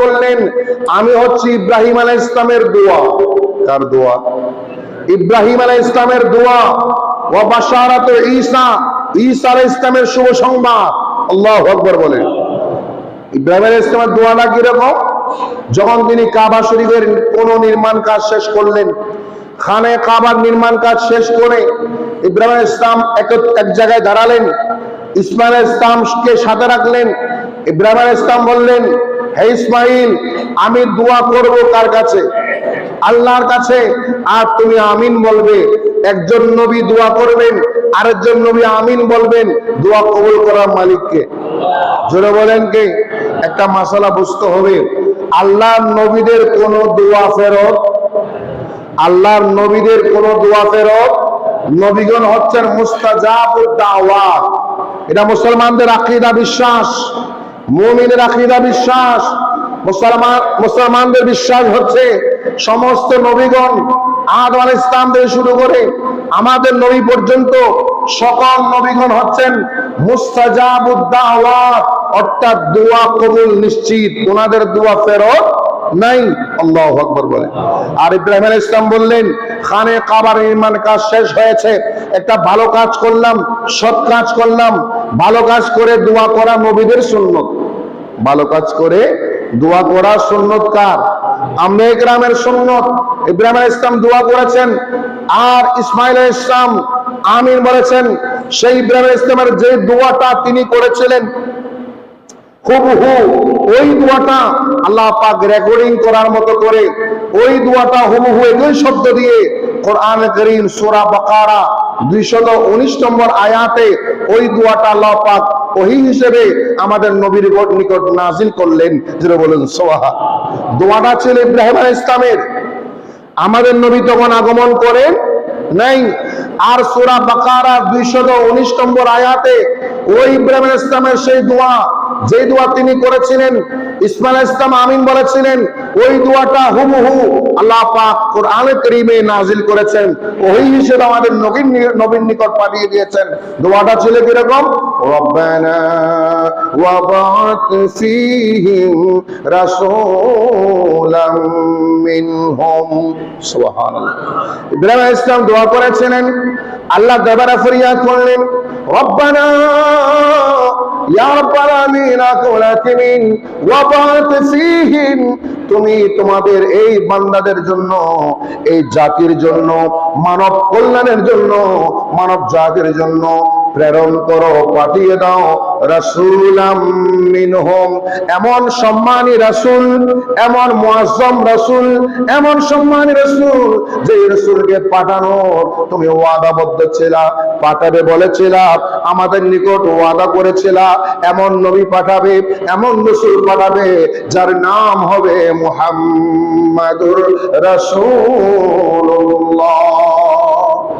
বললেন, আমি হচ্ছি ইব্রাহিম আলাইহিস সালামের দোয়া। কার দোয়া? ইব্রাহিম আলাইহিস সালামের দোয়া। ওয়া বাশারাতু ঈসা। ঈসা আলাইহিস সালামের শুভ সংবাদ। আল্লাহু আকবার বলেন। ইব্রাহিম আলাইহিস সালামের দোয়াটা কীরকম? যখন তিনি কাবা শরীফের কোন নির্মাণ কাজ শেষ করলেন, খানে কাবার নির্মাণ কাজ শেষ করে ইব্রাহিম ইসলাম এক জায়গায় দাঁড়ালেন। ইসমাইল ইসলামকে সাথে রাখলেন? ইব্রাহিম ইসলাম বললেন, হে ইসমাইল, আমি দোয়া করব কার কাছে? আল্লাহর কাছে। আর তুমি আমিন বলবে। একজন নবী দোয়া করবেন, আরেকজন নবী আমিন বলবেন। দোয়া কবুল করার মালিককে। জোরে বলেন কে? একটা মাসালা বুঝতে হবে। আল্লাহর নবীদের কোন দোয়া ফেরত, আল্লাহর নবীদের কোন দোয়া ফেরত নবীগণ হচ্ছেন মুস্তাজাবুদ দাওয়াত। এটা মুসলমানদের আকীদা বিশ্বাস, মুমিনের আকীদা বিশ্বাস। মুসলমান মুসলমানদের বিশ্বাস হচ্ছে সমস্ত নবীগণ আলাইহিস ইসলাম থেকে শুরু করে আমাদের নবী পর্যন্ত সকল নবীগণ হচ্ছেন মুস্তাজাবুদ দাওয়াত, অর্থাৎ দোয়া কবুল নিশ্চিত। ওনাদের দোয়া ফেরত নাই, আল্লাহ আকবর বলে। আর ইব্রাহিম আলাইহিস ইসলাম বললেন, খানে কাবার নির্মাণ কাজ শেষ হয়েছে। একটা ভালো কাজ করলাম, সৎ কাজ করলাম। ভালো কাজ করে দোয়া করা নবীদের সুন্নত। ভালো কাজ করে দোয়া করা সুন্নত কার? আমরা গ্রামের সুন্নত। ইব্রাহিম আলাইহিস ইসলাম দোয়া করেছেন। আর ইসমাইল ইসলাম আমিন বলেছেন, সেই ইব্রাহিম ইসলামের যে দোয়াটা তিনি করেছিলেন, হুবহু ওই দোয়াটা আল্লাহ পাক রেকর্ডিং করার মতো করে, ওই দোয়াটা হুবহু একই শব্দ দিয়ে কোরআন করিম সূরা বাকারা 219 নম্বর আয়াতে ওই দোয়াটা আল্লাহ পাক ওহি হিসেবে আমাদের নবীর নিকট নাজিল করলেন। যেটা বলেন সোহা দোয়াটা ছিল ইব্রাহিম ইসলামের আমাদের নবী তখন আগমন করেন নাই। আর সূরা বাকারা 219 নম্বর আয়াতে ওই ইব্রাহিম ইসলামের সেই দোয়া যে দোয়া তিনি করেছিলেন, ইসমাইল ইসলাম আমিন বলেছিলেন, ওই দোয়াটা হুবহু আল্লাহ পাক কোরআনে নাজিল করেছেন। ওই হিসেবে আমাদের নবীন নবীন নিকট পাঠিয়ে দিয়েছেন। দোয়াটা ছিল কীরকম? রব্বানা ওয়া বা'থ ফীহিম রাসূলাম মিনহুম। সুবহানাল্লাহ। ইব্রাহিম ইসলাম দোয়া করেছিলেন, আল্লাহ দরবারে ফরিয়াদ করলেন, রব্বানা ইয়া রাব্বাল আলামিন আকুলাতিমিন ওয়া বা'থ ফীহিম তুমি তোমাদের এই বান্দাদের জন্য, এই জাতির জন্য, মানব কল্যাণের জন্য, মানব জাতির জন্য প্রেরণ করো, পাঠিয়ে দাও মিনহুম। এমন সম্মানী রাসূল, এমন মুআজ্জম রাসূল, এমন সম্মানী রাসূল যে রাসূলকে পাঠানোর তুমি ওয়াদাবদ্ধ ছিলা, পাঠাবে বলেছিলা, আমাদের নিকট ওয়াদা করেছিলা, এমন নবী পাঠাবে, এমন রাসূল পাঠাবে, যার নাম হবে মুহাম্মাদুর রাসূলুল্লাহ।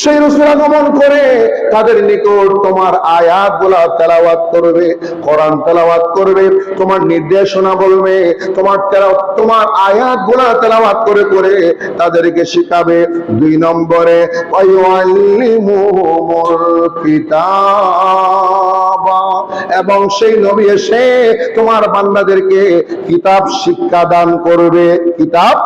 সেই রসুল আগমন করে তাদের নিকট তোমার আয়াতগুলা তেলাওয়াত করবে, কোরআন তেলাওয়াত করবে, তোমার নির্দেশনা বলবে, তোমার তোমার আয়াতগুলা তেলাওয়াত করে করে তাদেরকে শিখাবে দুই নম্বরে এবং সেই নবী এসে তোমার বান্দাদেরকে কিতাব শিক্ষা দান করবে। কিতাব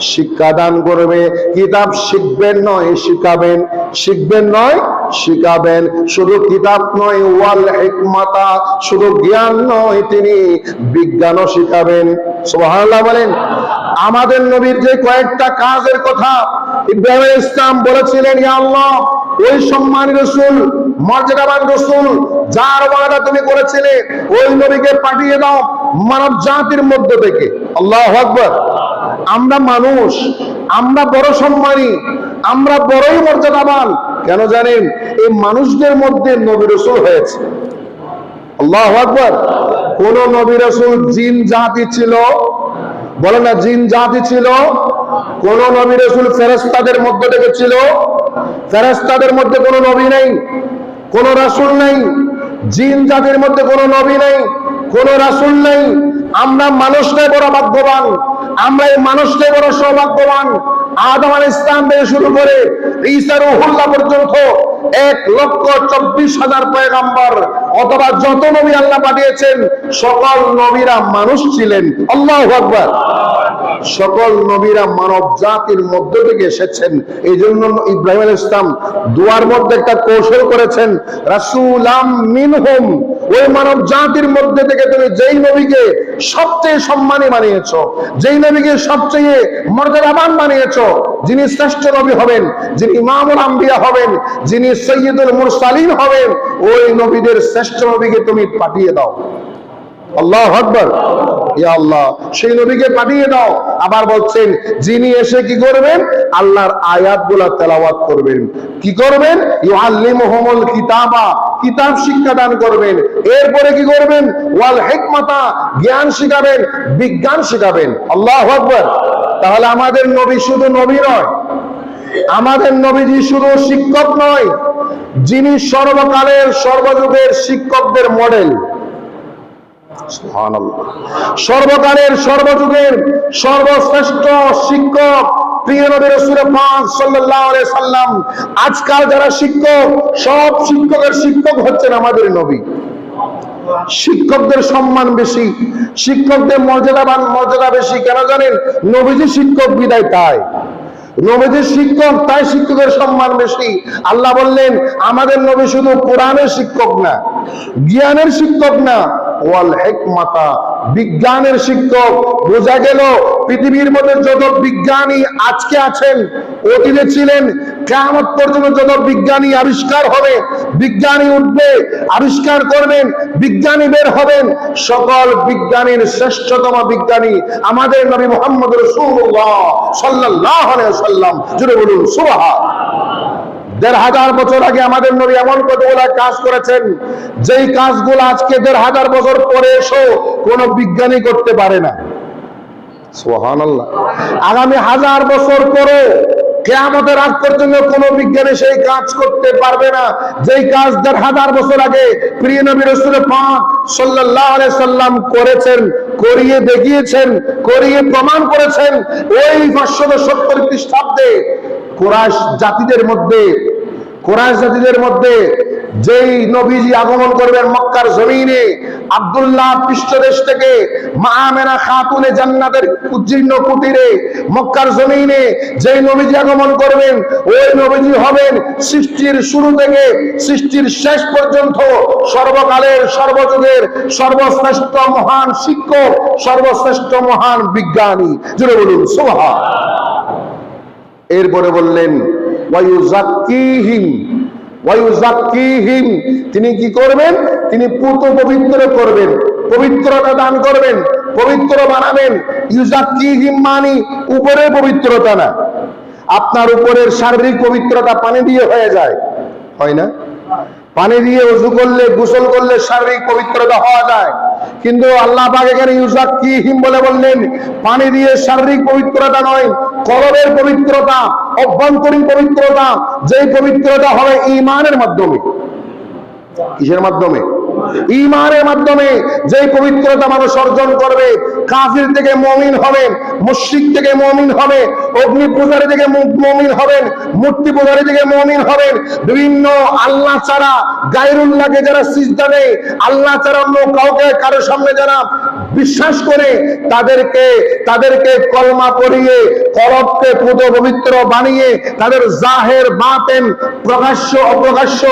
শিক্ষা দান করবে। কিতাব শিখবেন নয়, শিখাবেন। শিখবেন নয়, শিখাবেন। শুধু কিতাব নয়, ওয়াল হিকমাতা। শুধু জ্ঞান নয়, তিনি বিজ্ঞানও শিখাবেন। সুবহানাল্লাহ বলেন, আমাদের নবীর যে কয়েকটা কাজের কথা ইব্রাহিম ইসলাম বলেছিলেন আল্লাহ, ওই সম্মানী রসুল, মর্যাদাবান রসুল, যার ওয়াদা তুমি করেছিলে, ওই নবীকে পাঠিয়ে দাও মানব জাতির মধ্য থেকে। আল্লাহ আকবর। আমরা মানুষ, আমরা বড় সম্মানী, আমরা বড়ই মর্যাদাবান। কেন জানেন? এই মানুষদের মধ্যে নবী হয়েছে। আল্লাহ আকবর। কোন নবী রসুল জিন জাতি ছিল? বলে না, জিন জাতি ছিল? কোন নবী রসুল মধ্যে থেকে ছিল ফেরেস্তাদের মধ্যে কোনো নবী নেই, কোন রাসুল নেই, জিন জাতির মধ্যে কোনো নবী নেই, কোন রাসুল নেই। আমরা মানুষটাই বড় ভাগ্যবান। আমরা এই মানুষকে বড় সৌভাগ্যবান। আদম আল ইসলাম থেকে শুরু করে ঈসার উহুল্লা পর্যন্ত এক লক্ষ চব্বিশ হাজার পয়গাম্বর অথবা যত নবী আল্লাহ পাঠিয়েছেন, সকল নবীরা মানুষ ছিলেন। আল্লাহ আকবর। সকল নবীরা মানব জাতির মধ্য থেকে এসেছেন। এই জন্য ইব্রাহিম আল ইসলাম দুয়ার মধ্যে একটা কৌশল করেছেন, রাসুলাম মিনহুম, ওই মানব জাতির মধ্যে থেকে তুমি যেই নবীকে সবচেয়ে সম্মানী বানিয়েছ, যেই নবীকে সবচেয়ে মর্যাদাবান বানিয়েছ, যিনি শ্রেষ্ঠ নবী হবেন, যিনি ইমামুল আম্বিয়া হবেন, যিনি সৈয়দুল মুরসালিন হবেন, ওই নবীদের শ্রেষ্ঠ নবীকে তুমি পাঠিয়ে দাও। আল্লাহ আকবর। ইয়া আল্লাহ, সেই নবীকে পাঠিয়ে দাও। আবার বলছেন, যিনি এসে কি করবেন? আল্লাহর আয়াতগুলা তেলাওয়াত করবেন। কি করবেন? ইউআল্লিমুহুমুল কিতাবা, কিতাব শিক্ষা দান করবেন। এরপরে কি করবেন? ওয়াল হিকমাতা, জ্ঞান শিখাবেন, বিজ্ঞান শিখাবেন। আল্লাহ আকবর। তাহলে আমাদের নবী শুধু নবী নয়। আমাদের নবীজি শুধু শিক্ষক নয়। যিনি সর্বকালের, সর্বযুগের শিক্ষকদের মডেল সর্বকালের, সর্বযুগের সর্বশ্রেষ্ঠ শিক্ষক আজকাল যারা শিক্ষক, সব শিক্ষকের শিক্ষক হচ্ছেন আমাদের নবী। শিক্ষকদের সম্মান বেশি, শিক্ষকদের মর্যাদাবান মর্যাদা বেশি। কেন জানেন? নবীজি শিক্ষক, বিদায় তাই। নবীজির শিক্ষক, তাই শিক্ষকের সম্মান বেশি। আল্লাহ বললেন, আমাদের নবী শুধু কোরআনের শিক্ষক না, জ্ঞানের শিক্ষক না। বিজ্ঞানের শিক্ষক। বোঝা গেল পৃথিবীর মধ্যে যত বিজ্ঞানী আজকে আছেন, অতীতে ছিলেন কেমন পর্যন্ত যত বিজ্ঞানী আবিষ্কার হবে, বিজ্ঞানী উঠবে, আবিষ্কার করবেন, বিজ্ঞানী বের হবেন। সকল বিজ্ঞানীর শ্রেষ্ঠতম বিজ্ঞানী আমাদের নবী মোহাম্মদ রসুল্লাহ সাল্লাহ সাল্লাম জুড়ে বলুন সুবাহা দেড় হাজার বছর আগে আমাদের নবী এমন কাজ করেছেন? যেই কাজগুলো আজকে দেড় হাজার বছর পরে এসো কোনো বিজ্ঞানী করতে পারে না। আগামী হাজার বছর পরে কেয়ামতের আগ পর্যন্ত কোন বিজ্ঞানী সেই কাজ করতে পারবে না। যেই কাজ দেড় হাজার বছর আগে প্রিয় সাল্লাম করেছেন, করিয়ে দেখিয়েছেন, করিয়ে প্রমাণ করেছেন, ওই পাঁচশো সত্তর খ্রিস্টাব্দে কোরআশ জাতিদের মধ্যে কোরআশ জাতিদের মধ্যে যেই নবীজি আগমন করবেন মক্কার জমিনে, আব্দুল্লাহ পৃষ্ঠদেশ থেকে মা আমেনা খাতুনে জান্নাতের উজ্জীর্ণ কুটিরে মক্কার জমিনে যেই নবীজি আগমন করবেন, ওই নবীজি হবেন সৃষ্টির শুরু থেকে সৃষ্টির শেষ পর্যন্ত সর্বকালের, সর্বযুগের সর্বশ্রেষ্ঠ মহান শিক্ষক, সর্বশ্রেষ্ঠ মহান বিজ্ঞানী। জুড়ে বলুন সোহা এরপরে বললেন তিনি কি করবেন? তিনি পুত পবিত্র করবেন, পবিত্রতা দান করবেন, পবিত্র বানাবেন। ইউজাক্কিহিম মানি উপরে পবিত্রতা না। আপনার উপরের শারীরিক পবিত্রতা পানি দিয়ে হয়ে যায়। হয় না? পানি দিয়ে উজু করলে, গোসল করলে শারীরিক পবিত্রতা হওয়া যায়। কিন্তু আল্লাহ পাক এখানে ইউসাক কি হিম বলে বললেন? পানি দিয়ে শারীরিক পবিত্রতা নয়, কলবের পবিত্রতা, অভ্যন্তরীণ পবিত্রতা, যেই পবিত্রতা হবে ইমানের মাধ্যমে। কিসের মাধ্যমে? ইমানের মাধ্যমে যে পবিত্রতা মানুষ অর্জন করবে, কাফির থেকে মমিন হবেন, মুশরিক থেকে মমিন হবে অগ্নি পূজারী থেকে মমিন হবেন, মূর্তি পূজারী থেকে মমিন হবেন, বিভিন্ন আল্লাহ ছাড়া গায়রুল্লাহকে যারা সিজদা দেয়, আল্লাহ ছাড়া অন্য কাউকে কারোর সামনে যারা বিশ্বাস করে, তাদেরকে তাদেরকে কলমা পড়িয়ে, কলবকে পুত পবিত্র বানিয়ে, তাদের জাহের বাতেন প্রকাশ্য অপ্রকাশ্য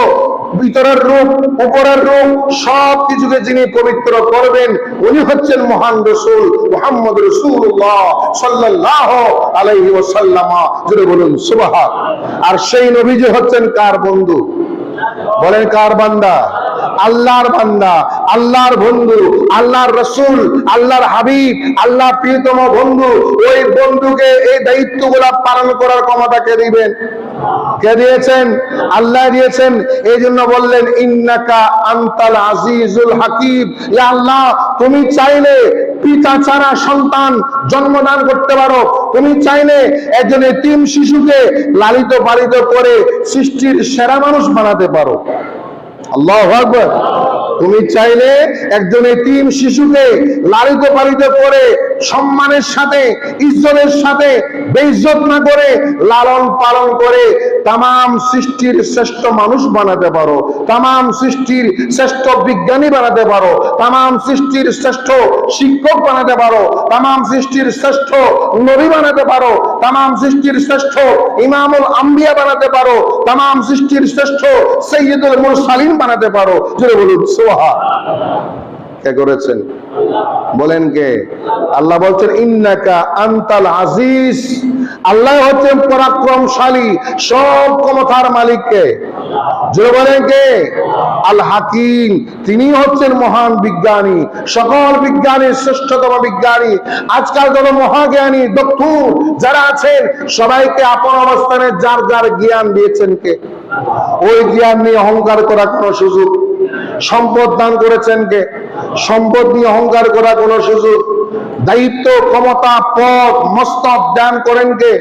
ভিতরের রূপ, উপরের রূপ সব কিছুকে যিনি পবিত্র করবেন, উনি হচ্ছেন মহান রসুল মোহাম্মদ রসুল্লাহ সাল্লাহ আলাইহি ওসাল্লামা জুড়ে বলুন সুবাহা আর সেই নবীজি হচ্ছেন কার বন্ধু? বলেন কার বান্দা? আল্লাহর বান্দা, আল্লাহর বন্ধু, আল্লাহর রসুল, আল্লাহর হাবিব আল্লাহ প্রিয়তম বন্ধু। ওই বন্ধুকে এই দায়িত্বগুলা পালন করার ক্ষমতা কে দিবেন? কে দিয়েছেন? আল্লাহ দিয়েছেন। এই জন্য বললেন, ইন্নাকা আন্তাল আজিজুল ইয়া আল্লাহ, তুমি চাইলে পিতা ছাড়া সন্তান জন্মদান করতে পারো। তুমি চাইলে একজন এতিম শিশুকে লালিত পালিত করে সৃষ্টির সেরা মানুষ বানাতে পারো। আল্লাহ আকবর। তুমি চাইলে একজন এতিম শিশুকে লালিত পালিত করে সম্মানের সাথে, ইজ্জতের সাথে, বেইজ্জত না করে লালন পালন করে তাম সৃষ্টির শ্রেষ্ঠ মানুষ বানাতে পারো তাম সৃষ্টির শ্রেষ্ঠ বিজ্ঞানী বানাতে পারো তাম সৃষ্টির শ্রেষ্ঠ শিক্ষক বানাতে পারো তাম সৃষ্টির শ্রেষ্ঠ নবী বানাতে পারো তাম সৃষ্টির শ্রেষ্ঠ ইমামুল আম্বিয়া বানাতে পারো তাম সৃষ্টির শ্রেষ্ঠ সৈয়দুল মুরসালিন বানাতে পারো। জোরে বলুন করেছেন? বলেন কে? আল্লাহ বলছেন, ইন্নাকা আন্তাল আজিজ। আল্লাহ হচ্ছেন পরাক্রমশালী, সব ক্ষমতার মালিক কে? আল হাকিম। তিনি হচ্ছেন মহান বিজ্ঞানী, সকল শ্রেষ্ঠতম বিজ্ঞানী। আজকাল যত মহাজ্ঞানী যারা আছেন, সবাইকে আপন অবস্থানে যার যার জ্ঞান দিয়েছেন কে? ওই জ্ঞান নিয়ে অহংকার করার কোন সুযোগ সম্পদ দান করেছেন কে? সম্পদ নিয়ে অহংকার করার কোন সুযোগ? দায়িত্ব, ক্ষমতা পদ মস্তক দান করেন কে?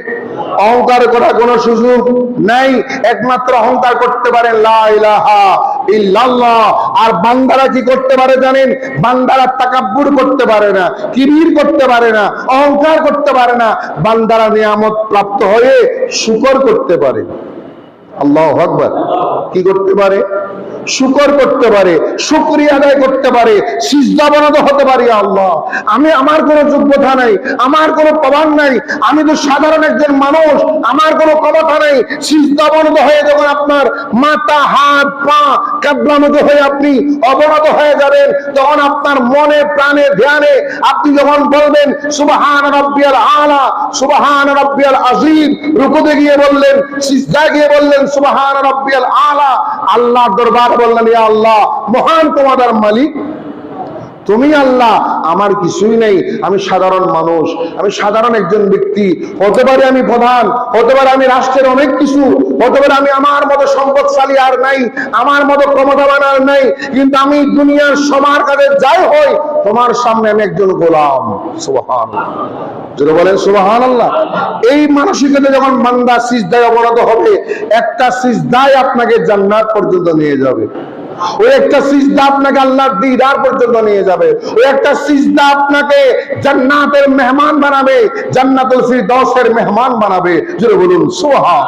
অহংকার করার কোন সুযোগ নাই? একমাত্র অহংকার করতে পারেন আর বান্দারা কি করতে পারে জানেন? বান্দারা তাকাব্বুর করতে পারে না, কিবির করতে পারে না, অহংকার করতে পারে না। বান্দারা নিয়ামত প্রাপ্ত হয়ে শুকর করতে পারে। আল্লাহ আকবার। কি করতে পারে? শুকর করতে পারে, শুক্রিয়া আদায় করতে পারে সিজদাবনত হতে পারি আল্লাহ। আমি আমার কোনো যোগ্যতা নাই, আমার কোনো প্রমাণ নাই, আমি তো সাধারণ একজন মানুষ, আমার কোনো ক্ষমতা নাই। সিজদাবনত হয়ে যখন আপনার মাথা, হাত, পা কাবলানত হয়ে আপনি অবনত হয়ে যাবেন, তখন আপনার মনে, প্রাণে, ধ্যানে আপনি যখন বলবেন, সুবাহান রব্বিয়াল আলা, সুবাহান রব্বিয়াল আজিম রুকুতে গিয়ে বললেন সিজদা গিয়ে বললেন, সুবাহান রব্বিয়াল আলা, আল্লাহর দরবার বললেন, ইয়া আল্লাহ, মহান তোমাদের মালিক। তুমি আল্লাহ, আমার কিছুই নেই। আমি সাধারণ মানুষ, আমি সাধারণ একজন ব্যক্তি। হতে পারে আমি প্রধান, হতে পারে আমি রাষ্ট্রের অনেক কিছু, হতে পারে আমি আমার মতো সম্পদশালী আর নাই, আমার মতো ক্ষমতাবান আর নাই, কিন্তু আমি দুনিয়ার সবার কাছে যাই হই, তোমার সামনে আমি একজন গোলাম। সুবহান বলেন সুবহান আল্লাহ এই মানসিকতা যখন বান্দা সিজদায় অবনত হবে, একটা সিজদায় আপনাকে জান্নাত পর্যন্ত নিয়ে যাবে। ওই একটা সিজদা আপনাকে আল্লাহর দিদার পর্যন্ত নিয়ে যাবে। ওই একটা সিজদা আপনাকে জান্নাতের মেহমান বানাবে, জান্নাতুল ফিরদাউসের মেহমান বানাবে। জোরে বলুন, সুবহান।